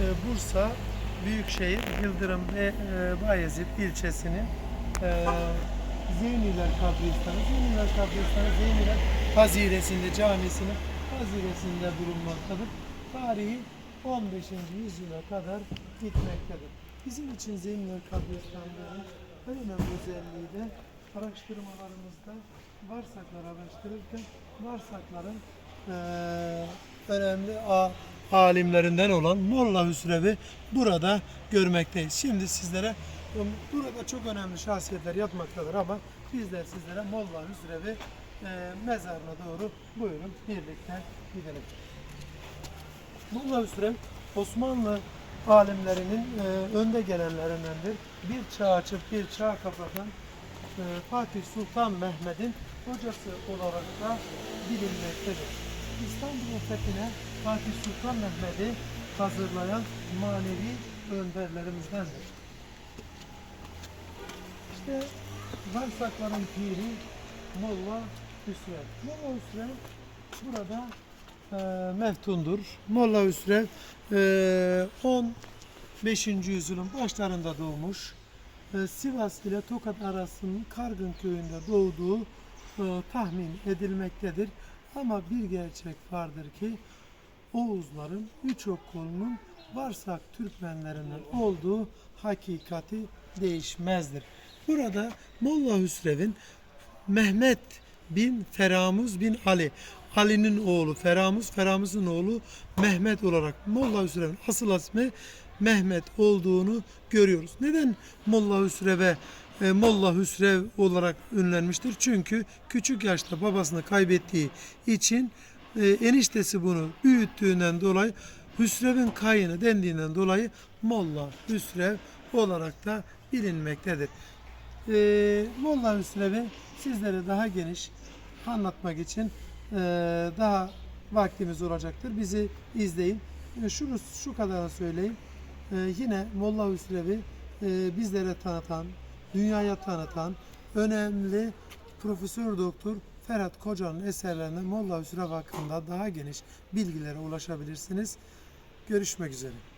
e, Bursa Büyükşehir Yıldırım ve e, Bayezid ilçesinin e, Zeyniler Kabristanı, Zeyniler Kabristanı, Zeyniler Haziresinde, camisinin haziresinde bulunmaktadır. Tarihi 15. yüzyıla kadar gitmektedir. Bizim için Zeyniler Kabristanı'nın en önemli özelliği de araştırmalarımızda varsakları araştırırken varsakların eee, önemli a- alimlerinden olan Molla Hüsrev'i burada görmekteyiz. Şimdi sizlere um, burada çok önemli şahsiyetler yatmaktadır ama bizler sizlere Molla Hüsrev'i eee, mezarına doğru buyurun birlikte gidelim. Molla Hüsrev Osmanlı alimlerinin e, önde gelenlerindendir. Bir çağ açıp bir çağ kapatan e, Fatih Sultan Mehmet'in hocası olarak da bilinmektedir. İstanbul'un fethine Fatih Sultan Mehmet'i hazırlayan manevi önderlerimizdendir. İşte Varsakların piri Molla Hüsrev. Molla Hüsrev burada e, meftundur. Molla Hüsrev e, 15. yüzyılın başlarında doğmuş. E, Sivas ile Tokat arasının Kargın köyünde doğduğu e, tahmin edilmektedir. Ama bir gerçek vardır ki Oğuzların birçok kolunun Varsak Türkmenlerinden olduğu hakikati değişmezdir. Burada Molla Hüsrev'in Mehmet bin Feramuz bin Ali. Ali'nin oğlu Feramuz, Feramuz'un oğlu Mehmet olarak Molla Hüsrev'in asıl ismi Mehmet olduğunu görüyoruz. Neden Molla Hüsrev'e e, Molla Hüsrev olarak ünlenmiştir? Çünkü küçük yaşta babasını kaybettiği için e, eniştesi bunu büyüttüğünden dolayı Hüsrev'in kayını dendiğinden dolayı Molla Hüsrev olarak da bilinmektedir. Ee, Molla Hüsrev'i sizlere daha geniş anlatmak için e, daha vaktimiz olacaktır. Bizi izleyin. E, şunu şu kadarını söyleyeyim. E, yine Molla Hüsrev'i e, bizlere tanıtan, dünyaya tanıtan önemli Profesör Doktor Ferhat Koca'nın eserlerinde Molla Hüsrev hakkında daha geniş bilgilere ulaşabilirsiniz. Görüşmek üzere.